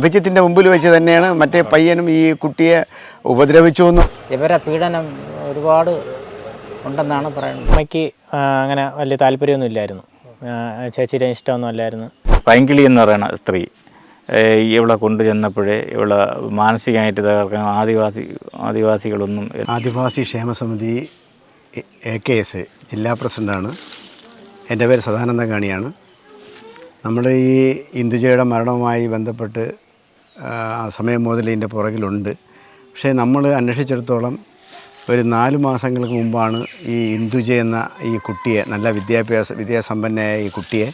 അഭിജിത്തിന്റെ മുമ്പിൽ വെച്ച് തന്നെയാണ് മറ്റേ പയ്യനും ഈ കുട്ടിയെ ഉപദ്രവിച്ചു എന്നും ഇവരെ പീഡനം ഒരുപാട് ഉണ്ടെന്നാണ് പറയുന്നത്. അമ്മയ്ക്ക് അങ്ങനെ വലിയ താല്പര്യമൊന്നും ഇല്ലായിരുന്നു. ചേച്ചിയുടെ ഇഷ്ടമൊന്നും അല്ലായിരുന്നു. പൈങ്കിളി എന്ന് പറയുന്ന സ്ത്രീ ഇവിടെ ഇവളെ കൊണ്ടുചെന്നപ്പോഴേ ഇവിടെ മാനസികമായിട്ട് തകർക്കാൻ ആദിവാസി ആദിവാസികളൊന്നും ആദിവാസി ക്ഷേമസമിതി എ കെ എസ് ജില്ലാ പ്രസിഡന്റാണ് എന്റെ പേര് സദാനന്ദ കാണിയാണ് നമ്മൾ ഈ ഇന്ദുജയുടെ മരണവുമായി ബന്ധപ്പെട്ട് ആ, സമയം മുതൽ ഇതിന്റെ പുറകിലുണ്ട്. പക്ഷേ നമ്മൾ അന്വേഷിച്ചിടത്തോളം ഒരു നാല് മാസങ്ങൾക്ക് മുമ്പാണ് ഈ ഇന്ദുജ എന്ന ഈ കുട്ടിയെ നല്ല വിദ്യാഭ്യാസ വിദ്യാസമ്പന്നയായ ഈ കുട്ടിയെ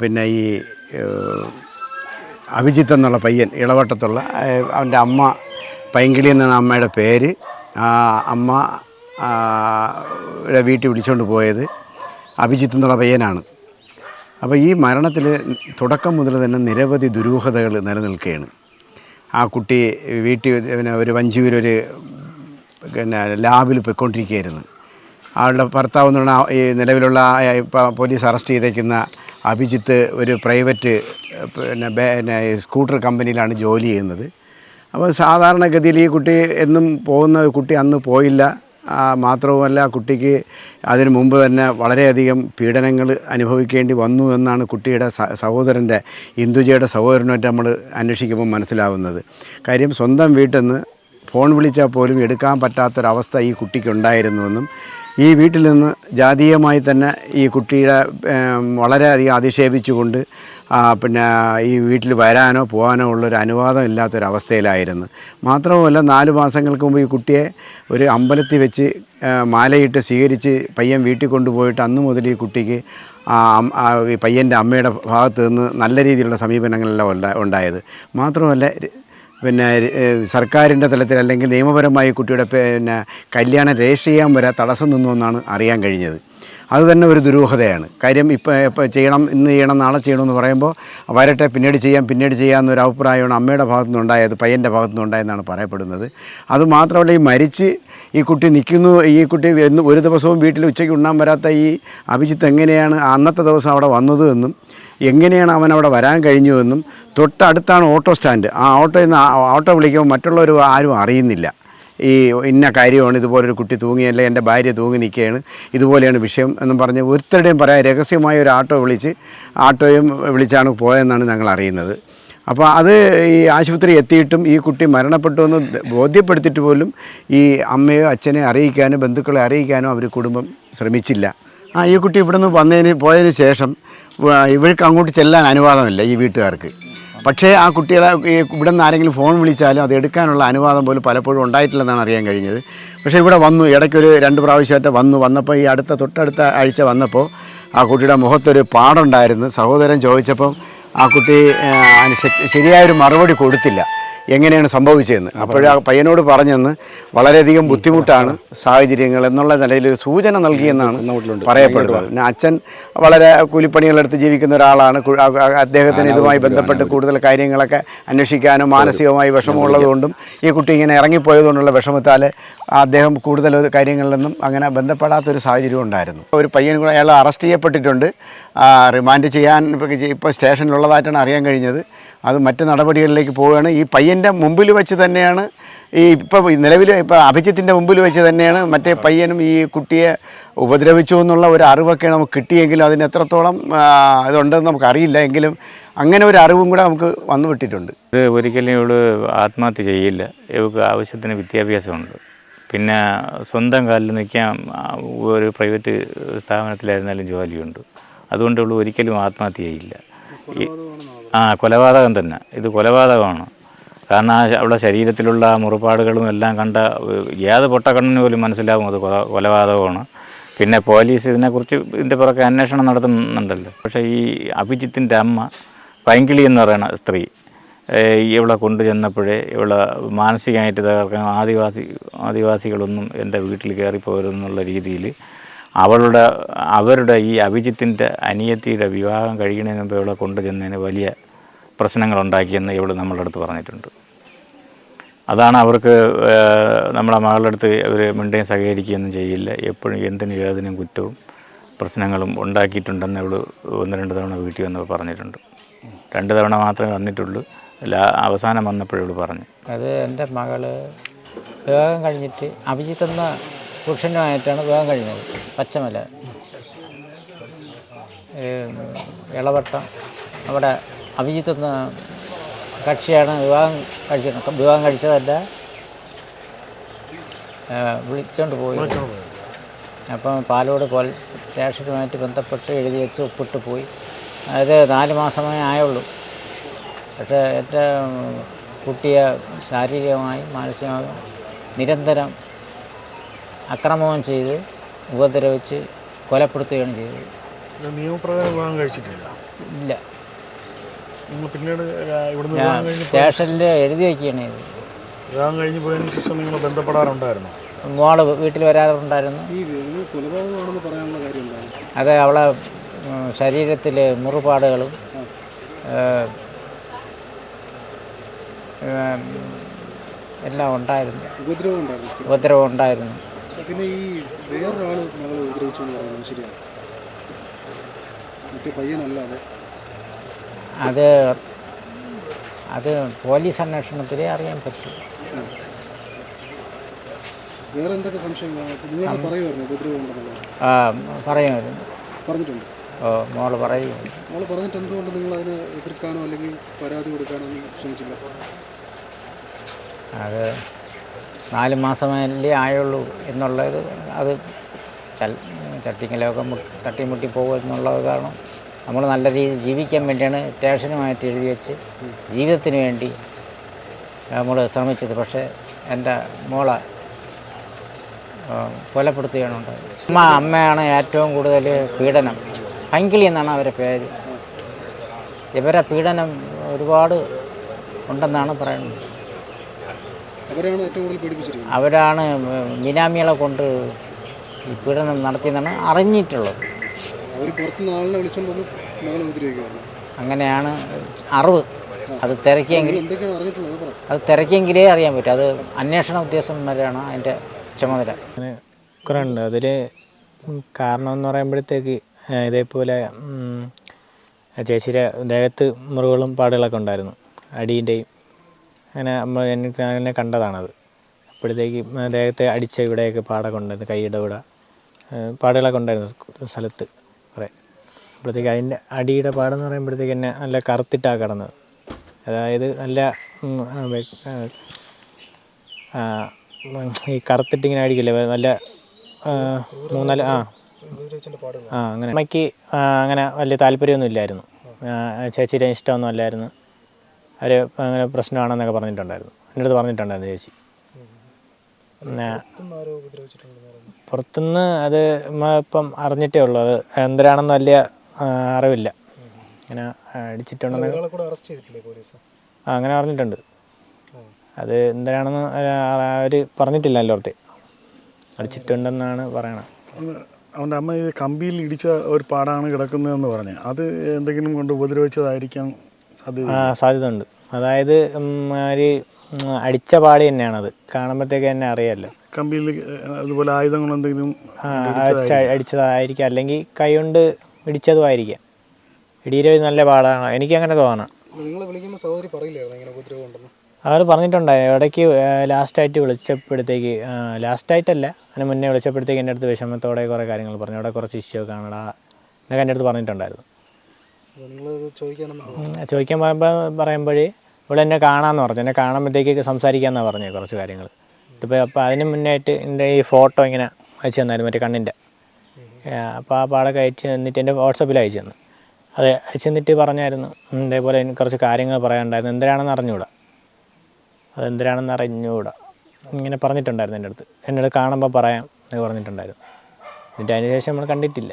പിന്നെ ഈ അഭിജിത്ത് എന്നുള്ള പയ്യൻ ഇളവട്ടത്തുള്ള അവന്റെ അമ്മ പൈങ്കിളി എന്നാണ് അമ്മയുടെ പേര്. അമ്മ വീട്ടിൽ വിളിച്ചുകൊണ്ട് പോയത് അഭിജിത്ത് എന്നുള്ള പയ്യനാണ്. അപ്പോൾ ഈ മരണത്തിൽ തുടക്കം മുതൽ തന്നെ നിരവധി ദുരൂഹതകൾ നിലനിൽക്കുകയാണ്. ആ കുട്ടി വീട്ടിൽ പിന്നെ ഒരു വഞ്ചിയൂരൊരു പിന്നെ ലാബിൽ പൊയ്ക്കൊണ്ടിരിക്കുകയായിരുന്നു. ആളുടെ ഭർത്താവ് എന്ന് പറഞ്ഞാൽ ഈ നിലവിലുള്ള പോലീസ് അറസ്റ്റ് ചെയ്തേക്കുന്ന അഭിജിത്ത് ഒരു പ്രൈവറ്റ് പിന്നെ പിന്നെ സ്കൂട്ടർ കമ്പനിയിലാണ് ജോലി ചെയ്യുന്നത്. അപ്പോൾ സാധാരണഗതിയിൽ ഈ കുട്ടി എന്നും പോകുന്ന കുട്ടി അന്ന് പോയില്ല. മാത്രവുമല്ല കുട്ടിക്ക് അതിനു മുമ്പ് തന്നെ വളരെയധികം പീഡനങ്ങൾ അനുഭവിക്കേണ്ടി വന്നു എന്നാണ് കുട്ടിയുടെ സഹോദരന്റെ ഇന്ദുജയുടെ സഹോദരനായിട്ട് നമ്മൾ അന്വേഷിക്കുമ്പോൾ മനസ്സിലാവുന്നത്. കാര്യം സ്വന്തം വീട്ടിൽ നിന്ന് ഫോൺ വിളിച്ചാൽ പോലും എടുക്കാൻ പറ്റാത്തൊരവസ്ഥ ഈ കുട്ടിക്കുണ്ടായിരുന്നുവെന്നും ഈ വീട്ടിൽ നിന്ന് ജാതീയമായി തന്നെ ഈ കുട്ടിയുടെ വളരെയധികം അധിക്ഷേപിച്ചുകൊണ്ട് പിന്നെ ഈ വീട്ടിൽ വരാനോ പോകാനോ ഉള്ളൊരു അനുവാദം ഇല്ലാത്തൊരവസ്ഥയിലായിരുന്നു. മാത്രവുമല്ല നാല് മാസങ്ങൾക്ക് മുമ്പ് ഈ കുട്ടിയെ ഒരു അമ്പലത്തിൽ വെച്ച് മാലയിട്ട് സ്വീകരിച്ച് പയ്യൻ വീട്ടിൽ കൊണ്ടുപോയിട്ട് അന്ന് മുതൽ ഈ കുട്ടിക്ക് ഈ പയ്യന്റെ അമ്മയുടെ ഭാഗത്ത് നിന്ന് നല്ല രീതിയിലുള്ള സമീപനങ്ങളെല്ലാം ഉണ്ടാ- ഉണ്ടായത്. മാത്രമല്ല പിന്നെ സർക്കാരിന്റെ തലത്തിൽ അല്ലെങ്കിൽ നിയമപരമായി കുട്ടിയുടെ പിന്നെ കല്യാണം രജിസ്റ്റർ ചെയ്യാൻ വരെ തടസ്സം നിന്നു എന്നാണ് അറിയാൻ കഴിഞ്ഞത്. അത് തന്നെ ഒരു ദുരൂഹതയാണ്. കാര്യം ഇപ്പം ഇപ്പം ചെയ്യണം ഇന്ന് ചെയ്യണം നാളെ ചെയ്യണമെന്ന് പറയുമ്പോൾ വരട്ടെ പിന്നീട് ചെയ്യാം പിന്നീട് ചെയ്യാം എന്നൊരു അഭിപ്രായമാണ് അമ്മയുടെ ഭാഗത്തുനിന്നുണ്ടായത് പയ്യന്റെ ഭാഗത്തുനിന്നുണ്ടായെന്നാണ് പറയപ്പെടുന്നത്. അതുമാത്രമല്ല ഈ മരിച്ച് ഈ കുട്ടി നിൽക്കുന്നു ഈ കുട്ടി എന്ന് ഒരു ദിവസവും വീട്ടിൽ ഉച്ചയ്ക്ക് ഉണ്ണാൻ വരാത്ത ഈ അഭിജിത്ത് എങ്ങനെയാണ് അന്നത്തെ ദിവസം അവിടെ വന്നത് എന്നും എങ്ങനെയാണ് അവൻ അവിടെ വരാൻ കഴിഞ്ഞുവെന്നും തൊട്ടടുത്താണ് ഓട്ടോ സ്റ്റാൻഡ്. ആ ഓട്ടോയിൽ നിന്ന് ഓട്ടോ വിളിക്കുമ്പോൾ മറ്റുള്ളവർ ആരും അറിയുന്നില്ല. ഈ ഇന്ന കാര്യമാണ് ഇതുപോലൊരു കുട്ടി തൂങ്ങിയല്ലേ എന്റെ ഭാര്യ തൂങ്ങി നിൽക്കുകയാണ്. ഇതുപോലെയാണ് വിഷയം എന്നും പറഞ്ഞ് ഒരുത്തരുടെയും പറയാൻ രഹസ്യമായ ഒരു ആട്ടോ വിളിച്ച് ആട്ടോയും വിളിച്ചാണ് പോയതെന്നാണ് ഞങ്ങൾ അറിയുന്നത്. അപ്പോൾ അത് ഈ ആശുപത്രി എത്തിയിട്ടും ഈ കുട്ടി മരണപ്പെട്ടു എന്ന് ബോധ്യപ്പെടുത്തിയിട്ട് പോലും ഈ അമ്മയോ അച്ഛനെ അറിയിക്കാനോ ബന്ധുക്കളെ അറിയിക്കാനോ അവർ കുടുംബം ശ്രമിച്ചില്ല. ആ ഈ കുട്ടി ഇവിടെ നിന്ന് വന്നതിന് പോയതിന് ശേഷം ഇവർക്ക് അങ്ങോട്ട് ചെല്ലാൻ അനുവാദമില്ല ഈ വീട്ടുകാർക്ക്. പക്ഷേ ആ കുട്ടികളെ ഇവിടെ നിന്ന് ആരെങ്കിലും ഫോൺ വിളിച്ചാലും അത് എടുക്കാനുള്ള അനുവാദം പോലും പലപ്പോഴും ഉണ്ടായിട്ടില്ലെന്നാണ് അറിയാൻ കഴിഞ്ഞത്. പക്ഷേ ഇവിടെ വന്നു ഇടയ്ക്കൊരു രണ്ട് പ്രാവശ്യമായിട്ട് വന്നു. വന്നപ്പോൾ ഈ അടുത്ത തൊട്ടടുത്ത ആഴ്ച വന്നപ്പോൾ ആ കുട്ടിയുടെ മുഖത്തൊരു പാടുണ്ടായിരുന്നു. സഹോദരൻ ചോദിച്ചപ്പം ആ കുട്ടി അതിന് ശരിയായൊരു മറുപടി കൊടുത്തില്ല. എങ്ങനെയാണ് സംഭവിച്ചതെന്ന്. അപ്പോഴാ പയ്യനോട് പറഞ്ഞെന്ന് വളരെയധികം ബുദ്ധിമുട്ടാണ് സാഹചര്യങ്ങൾ എന്നുള്ള നിലയിൽ ഒരു സൂചന നൽകിയെന്നാണ് പറയപ്പെടുന്നത്. പിന്നെ അച്ഛൻ വളരെ കൂലിപ്പണികളെടുത്ത് ജീവിക്കുന്ന ഒരാളാണ്. ആ- ആ- അദ്ദേഹത്തിന് ഇതുമായി ബന്ധപ്പെട്ട് കൂടുതൽ കാര്യങ്ങളൊക്കെ അന്വേഷിക്കാനും മാനസികമായി വിഷമമുള്ളതുകൊണ്ടും ഈ കുട്ടി ഇങ്ങനെ ഇറങ്ങിപ്പോയതുകൊണ്ടുള്ള വിഷമത്താൽ അദ്ദേഹം കൂടുതൽ കാര്യങ്ങളിലൊന്നും അങ്ങനെ ബന്ധപ്പെടാത്തൊരു സാഹചര്യം ഉണ്ടായിരുന്നു. ഒരു പയ്യൻ കൂടെ അയാൾ അറസ്റ്റ് ചെയ്യപ്പെട്ടിട്ടുണ്ട്. റിമാൻഡ് ചെയ്യാൻ ഇപ്പോൾ സ്റ്റേഷനിലുള്ളതായിട്ടാണ് അറിയാൻ കഴിഞ്ഞത്. അത് മറ്റ് നടപടികളിലേക്ക് പോവുകയാണ്. ഈ പയ്യന്റെ മുമ്പിൽ വെച്ച് തന്നെയാണ് ഈ ഇപ്പോൾ നിലവിൽ ഇപ്പോൾ അഭിജിത്തിന്റെ മുമ്പിൽ വെച്ച് തന്നെയാണ് മറ്റേ പയ്യനും ഈ കുട്ടിയെ ഉപദ്രവിച്ചു എന്നുള്ള ഒരു അറിവൊക്കെ നമുക്ക് കിട്ടിയെങ്കിലും അതിന് എത്രത്തോളം ഇതുണ്ടെന്ന് നമുക്കറിയില്ല. എങ്കിലും അങ്ങനെ ഒരു അറിവും കൂടെ നമുക്ക് വന്നു വിട്ടിട്ടുണ്ട്. ഇത് ഒരിക്കലും ഇവൾ ആത്മഹത്യ ചെയ്യില്ല. ഇവൾക്ക് ആവശ്യത്തിന് വിദ്യാഭ്യാസമുണ്ട്. പിന്നെ സ്വന്തം കാലിൽ നിൽക്കാൻ ഒരു പ്രൈവറ്റ് സ്ഥാപനത്തിലായിരുന്നാലും ജോലിയുണ്ട്. അതുകൊണ്ട് ഇവൾ ഒരിക്കലും ആത്മഹത്യ ചെയ്യില്ല. ആ കൊലപാതകം തന്നെ. ഇത് കൊലപാതകമാണ്. കാരണം ആ അവിടെ ശരീരത്തിലുള്ള മുറിപ്പാടുകളും എല്ലാം കണ്ട ഏത് പൊട്ടക്കണ്ണിന് പോലും മനസ്സിലാവും അത് കൊല- കൊലപാതകമാണ്. പിന്നെ പോലീസ് ഇതിനെക്കുറിച്ച് ഇതിന്റെ പുറകെ അന്വേഷണം നടത്തുന്നുണ്ടല്ലോ. പക്ഷേ ഈ അഭിജിത്തിന്റെ അമ്മ പൈങ്കിളി എന്ന് പറയുന്ന സ്ത്രീ ഇവിടെ ഇവളെ കൊണ്ടുചെന്നപ്പോഴേ ഇവളെ മാനസികമായിട്ട് തകർക്കാൻ ആദിവാസി ആദിവാസികളൊന്നും എന്റെ വീട്ടിൽ കയറിപ്പോരുന്നുള്ള രീതിയിൽ അവളുടെ അവരുടെ ഈ അഭിജിത്തിന്റെ അനിയത്തിയുടെ വിവാഹം കഴിയുന്നതിന് മുമ്പ് ഇവളെ കൊണ്ടുചെന്നതിന് വലിയ പ്രശ്നങ്ങളുണ്ടാക്കിയെന്ന് ഇവൾ നമ്മളുടെ അടുത്ത് പറഞ്ഞിട്ടുണ്ട്. അതാണ് അവർക്ക് നമ്മളെ മകളുടെ അടുത്ത് അവർ മിണ്ടയും സഹകരിക്കുകയൊന്നും ചെയ്യില്ല. എപ്പോഴും എന്തിനും ഏതിനും കുറ്റവും പ്രശ്നങ്ങളും ഉണ്ടാക്കിയിട്ടുണ്ടെന്ന് ഇവൾ ഒന്ന് രണ്ട് തവണ വീട്ടിൽ വന്ന് പറഞ്ഞിട്ടുണ്ട്. രണ്ട് തവണ മാത്രമേ വന്നിട്ടുള്ളൂ. ലാ അവസാനം വന്നപ്പോഴോട് പറഞ്ഞു. അത് എന്റെ മകൾ വിവാഹം കഴിഞ്ഞിട്ട് അഭിജിത്ത് എന്ന പുരുഷനുമായിട്ടാണ് വിവാഹം കഴിഞ്ഞത്. പച്ചമല. ഇളവട്ടം. അവിടെ അഭിജിത്ത് എന്ന കക്ഷിയാണ് വിവാഹം കഴിച്ചത്. വിവാഹം കഴിച്ചതല്ല വിളിച്ചോണ്ട് പോയി. അപ്പം പാലോട് പോൽ സ്റ്റേഷനുമായിട്ട് ബന്ധപ്പെട്ട് എഴുതി വെച്ച് ഒപ്പിട്ട് പോയി. അത് നാല് മാസമേ ആയുള്ളൂ. പക്ഷേ എന്റെ കുട്ടിയെ ശാരീരികമായും മാനസികമായും നിരന്തരം അക്രമവും ചെയ്ത് ഉപദ്രവിച്ച് കൊലപ്പെടുത്തുകയാണ് ചെയ്തത്. നിയമപ്രകാരം വിവാഹം കഴിച്ചിട്ടില്ല? ഇല്ല. നിങ്ങൾ പിന്നീട് ഇവിടുന്ന് സ്റ്റേഷനിൽ എഴുതി വയ്ക്കുകയാണ് ഇത് വിവാഹം കഴിഞ്ഞ് പോയതിനു ശേഷം നിങ്ങൾ ബന്ധപ്പെടാറുണ്ടായിരുന്നു? മോൾ വീട്ടിൽ വരാറുണ്ടായിരുന്നു. അത് അവളെ ശരീരത്തിൽ ഏഹ്, എല്ലാം ഉണ്ടായിരുന്നു. ഉപദ്രവം ഉണ്ടായിരുന്നു. ഉപദ്രവം ഉണ്ടായിരുന്നു. പിന്നെ ഈ വേറൊരാൾ ഞങ്ങൾ ഉപദ്രവിച്ചു എന്ന് പറയുന്നത് ശരിയാണ്. മറ്റേ പയ്യനല്ലാതെ. അത് അത് പോലീസ് അന്വേഷണത്തിലേ അറിയാൻ പറ്റും. വേറെ എന്തൊക്കെ സംശയങ്ങളാണ് പറയുമായിരുന്നു ഉപദ്രവം ഉണ്ടെന്നുള്ളത്. ആ, പറയുമായിരുന്നു. പറഞ്ഞിട്ടുണ്ട്. ഓ മോൾ പറയും മോൾ പറഞ്ഞിട്ട് എന്തുകൊണ്ട് നിങ്ങൾ അതിനെ എതിർക്കാനോ അല്ലെങ്കിൽ പരാതി കൊടുക്കാനോ ഒന്നും ശ്രമിച്ചില്ല? അത് നാല് മാസമല്ലേ ആയുള്ളൂ എന്നുള്ളത് അത് ചട്ടിങ്ങലൊക്കെ തട്ടിമുട്ടി പോകും കാരണം നമ്മൾ നല്ല രീതിയിൽ ജീവിക്കാൻ വേണ്ടിയാണ് സ്റ്റേഷനുമായിട്ട് എഴുതി വെച്ച് ജീവിതത്തിന് വേണ്ടി നമ്മൾ ശ്രമിച്ചത്. പക്ഷേ എന്റെ മോളെ കൊലപ്പെടുത്തുകയാണ് ഉണ്ടായത്. അമ്മ അമ്മയാണ് ഏറ്റവും കൂടുതൽ പീഡനം. അങ്കിളി എന്നാണ് അവരെ പേര്. ഇവരെ പീഡനം ഒരുപാട് ഉണ്ടെന്നാണ് പറയുന്നത്. അവരാണ് ഏറ്റവും കൂടുതൽ പേടിപ്പിച്ചിരിക്കുന്നത്. അവരാണ് ബിനാമികളെ കൊണ്ട് ഈ പീഡനം നടത്തിയെന്നാണ് അറിഞ്ഞിട്ടുള്ളത്. അവർ പുറത്തുനിന്ന് ആളിനെ വിളിച്ചുകൊണ്ട് വന്ന് മകളെ ഉപദ്രവിക്കുകയാണ് അങ്ങനെയാണ് അറിവ്. അത് തിരക്കിയെങ്കിൽ അത് തിരക്കിയെങ്കിലേ അറിയാൻ പറ്റും. അത് അന്വേഷണ ഉദ്യോഗസ്ഥന്മാരാണ് അതിന്റെ ചുമതല. അങ്ങനെ കുറേ ഉണ്ട്. അതിൽ കാരണം എന്ന് പറയുമ്പോഴത്തേക്ക് ഇതേപോലെ ചേച്ചിയുടെ ദേഹത്ത് മുറിവുകളും പാടുകളൊക്കെ ഉണ്ടായിരുന്നു. അടീന്റെയും അങ്ങനെ നമ്മൾ എനിക്ക് എന്നെ കണ്ടതാണത്. അപ്പോഴത്തേക്ക് ദേഹത്തെ അടിച്ച ഇവിടെയൊക്കെ പാട ഉണ്ടായിരുന്നു കൈയുടെ ഇവിടെ പാടുകളൊക്കെ ഉണ്ടായിരുന്നു സ്ഥലത്ത് കുറേ. അപ്പോഴത്തേക്ക് അതിന്റെ അടിയുടെ പാടെന്ന് പറയുമ്പോഴത്തേക്ക് എന്നെ നല്ല കറുത്തിട്ടാണ് കിടന്നത്. അതായത് നല്ല ഈ കറുത്തിട്ടിങ്ങനെ അടിക്കില്ലേ? നല്ല മൂന്നാൽ ആ ആ അങ്ങനെ. അമ്മയ്ക്ക് അങ്ങനെ വലിയ താല്പര്യമൊന്നും ഇല്ലായിരുന്നു. ചേച്ചിയുടെ ഇഷ്ടമൊന്നും അല്ലായിരുന്നു. അവർ അങ്ങനെ പ്രശ്നമാണെന്നൊക്കെ പറഞ്ഞിട്ടുണ്ടായിരുന്നു. എന്റെ അടുത്ത് പറഞ്ഞിട്ടുണ്ടായിരുന്നു ചേച്ചി. പിന്നെ പുറത്തുനിന്ന് അത് ഇപ്പം അറിഞ്ഞിട്ടേ ഉള്ളൂ. അത് എന്തരാണെന്ന് വലിയ അറിവില്ല. ഇങ്ങനെ അടിച്ചിട്ടുണ്ടെന്ന് കൂടെ അറസ്റ്റ് ചെയ്തിട്ടില്ലേ പോലീസ്? ആ അങ്ങനെ അറിഞ്ഞിട്ടുണ്ട്. അത് എന്തിനാണെന്ന് അവർ പറഞ്ഞിട്ടില്ല എല്ലാവർക്കും അടിച്ചിട്ടുണ്ടെന്നാണ് പറയണത്. അവന്റെ അമ്മ ഈ കമ്പിയിൽ ഇടിച്ച ഒരു പാടാണ് കിടക്കുന്നതെന്ന് പറഞ്ഞു. അത് എന്തെങ്കിലും കൊണ്ട് ഉപദ്രവിച്ചതായിരിക്കാം സാധ്യത ആ സാധ്യത ഉണ്ട് അതായത് ഒരു അടിച്ച പാടി തന്നെയാണത്. കാണുമ്പോഴത്തേക്ക് തന്നെ അറിയാമല്ലോ കമ്പിയിൽ അതുപോലെ ആയുധങ്ങൾ എന്തെങ്കിലും അടിച്ചതായിരിക്കാം. അല്ലെങ്കിൽ കൈകൊണ്ട് കൊണ്ട് ഇടിച്ചതുമായിരിക്കാം. ഇടിയിൽ നല്ല പാടാണ് എനിക്ക് അങ്ങനെ തോന്നണം. നിങ്ങളെ വിളിക്കുമ്പോൾ സഹോദരി പറയില്ലായിരുന്നു ഇങ്ങനെ ഉപദ്രവം ഉണ്ടെന്ന്? അവർ പറഞ്ഞിട്ടുണ്ടായി ഇടയ്ക്ക് ലാസ്റ്റായിട്ട് വിളിച്ചപ്പോഴത്തേക്ക് ലാസ്റ്റായിട്ടല്ല. അതിന് മുന്നേ വിളിച്ചപ്പോഴത്തേക്ക് എന്റെ അടുത്ത് വിഷമത്തോടെ കുറേ കാര്യങ്ങൾ പറഞ്ഞു. അവിടെ കുറച്ച് ഇഷ്യൂ കാണടാ എന്നൊക്കെ എന്റെ അടുത്ത് പറഞ്ഞിട്ടുണ്ടായിരുന്നു. ചോദിക്കാൻ പറയുമ്പോൾ പറയുമ്പോഴേ ഇവിടെ എന്നെ കാണാമെന്ന് പറഞ്ഞു. എന്നെ കാണുമ്പോഴത്തേക്ക് സംസാരിക്കാമെന്നാണ് പറഞ്ഞത് കുറച്ച് കാര്യങ്ങൾ ഇതിപ്പോൾ അപ്പോൾ അതിന് മുന്നായിട്ട് എന്റെ ഈ ഫോട്ടോ ഇങ്ങനെ അയച്ചു തന്നായിരുന്നു മറ്റേ കണ്ണിന്റെ. അപ്പോൾ ആ പാടൊക്കെ അയച്ചു തന്നിട്ട് എന്റെ വാട്സപ്പിൽ അയച്ചു തന്നു. അതെ അയച്ചു തന്നിട്ട് പറഞ്ഞായിരുന്നു ഇതേപോലെ കുറച്ച് കാര്യങ്ങൾ പറയാനുണ്ടായിരുന്നു. എന്തിനാണെന്ന് അറിഞ്ഞുകൂടാ അതെന്തിനാണെന്ന് അറിഞ്ഞുകൂടാ ഇങ്ങനെ പറഞ്ഞിട്ടുണ്ടായിരുന്നു എന്റെ അടുത്ത്. അടുത്ത് കാണുമ്പോൾ പറയാം എന്ന് പറഞ്ഞിട്ടുണ്ടായിരുന്നു. എന്നിട്ട് അതിന് ശേഷം നമ്മൾ കണ്ടിട്ടില്ല.